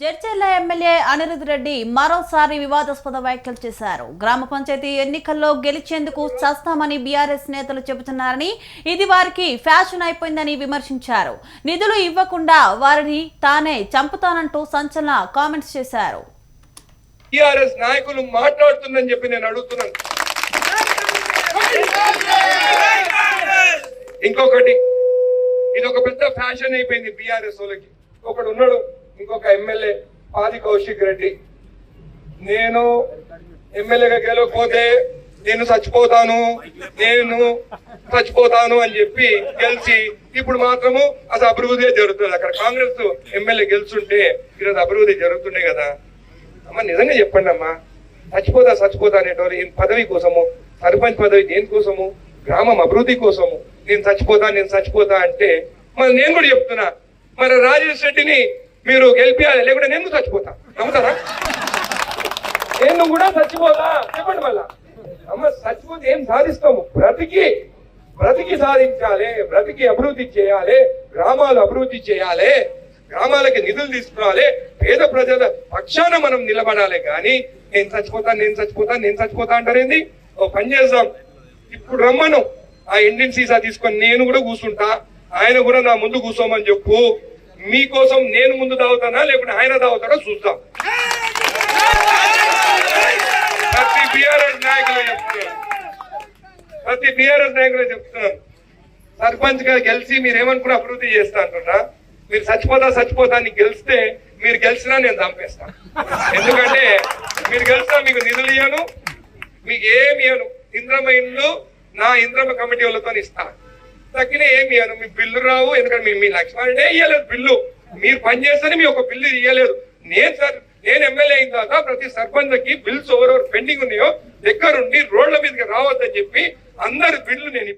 Jadcherla MLA Anirudh Reddy మరోసారి వివాదాస్పద వ్యాఖ్యలు చేశారు. గ్రామ పంచాయతీ ఎన్నికల్లో గెలిచేందుకు చస్తామని బీఆర్ఎస్ నేతలు చెబుతున్నారని ఇది వారికి ఫ్యాషన్ అయిపోయిందని విమర్శించారు. నిధులు ఇవ్వకుండా వారిని తానే చంపుతానంటూ సంచలన కామెంట్స్ చేశారు. టిఆర్ఎస్ నాయకులు మాట్లాడుతుందని చెప్పి నేను అడుగుతున్నాను. ఇంకొకటి ఇది ఒక పెద్ద ఫ్యాషన్ అయిపోయింది బీఆర్ఎస్ వాళ్ళకి. ఒకడు ఉన్నాడు ఇంకొక ఎమ్మెల్యే పాది కౌశిక్ రెడ్డి. నేను ఎమ్మెల్యేగా గెలవకపోతే నేను చచ్చిపోతాను నేను చచ్చిపోతాను అని చెప్పి గెలిచి ఇప్పుడు మాత్రము అసలు అభివృద్ధి జరుగుతుంది. అక్కడ కాంగ్రెస్ ఎమ్మెల్యే గెలుచుంటే ఈరోజు అభివృద్ధి జరుగుతుండే కదా. అమ్మ నిజంగా చెప్పండి అమ్మా. చచ్చిపోతా చచ్చిపోతా అనేటోళ్ళు ఈ పదవి కోసము సర్పంచ్ పదవి దేనికోసము గ్రామం అభివృద్ధి కోసము నేను చచ్చిపోతా నేను చచ్చిపోతా అంటే మరి నేను కూడా చెప్తున్నా. మరి రాజేష్ రెడ్డిని మీరు గెలిపియాలి లేకుంటే నేను చచ్చిపోతా. నమ్ముతారా? నేను కూడా చచ్చిపోతా. చెప్పండి మళ్ళా. అమ్మ చచ్చిపోతే ఏం సాధిస్తాము? బ్రతికి బ్రతికి సాధించాలి. బ్రతికి అభివృద్ధి చేయాలి. గ్రామాలు అభివృద్ధి చేయాలి. గ్రామాలకి నిధులు తీసుకురావాలి పేద ప్రజల పక్షాన మనం నిలబడాలి కానీ నేను చచ్చిపోతా నేను చచ్చిపోతా నేను చచ్చిపోతా అంటారేంది ఓ పని చేద్దాం. ఇప్పుడు రమ్మను. ఆ ఇండియన్ సీసా తీసుకొని నేను కూడా కూర్చుంటా ఆయన కూడా నా ముందు కూర్చోమని చెప్పు. మీకోసం నేను ముందు తాగుతానా లేకుంటే ఆయన తాగుతాడో చూస్తాం ప్రతి బీఆర్ఎస్ నాయకులు చెప్తున్నాను ప్రతి బీఆర్ఎస్ నాయకులు చెప్తున్నాను సర్పంచ్గా గెలిచి మీరు ఏమనుకున్నా అభివృద్ధి చేస్తా అంటున్నా మీరు చచ్చిపోతా చచ్చిపోతా అని గెలిస్తే మీరు గెలిచినా నేను చంపేస్తాను ఎందుకంటే మీరు గెలిచినా మీకు నిధులు ఇయ్యను మీకు ఏమి ఇయ్యను. ఇంద్రమ ఇల్లు నా ఇంద్రమ కమిటీ వాళ్ళతో ఇస్తాను తగ్గిన ఏమి మీ బిల్లు రావు ఎందుకంటే మీ మీ లక్ష్మణే ఇయ్యలేదు బిల్లు. మీరు పని చేస్తేనే మీ ఒక బిల్లు ఇయ్యలేదు. నేను సార్ నేను ఎమ్మెల్యే అయిన తర్వాత ప్రతి సర్పంచ్కి బిల్స్ ఎవరెవరు పెండింగ్ ఉన్నాయో దగ్గరుండి రోడ్ల మీదకి రావద్దని చెప్పి అందరు బిల్లు నేను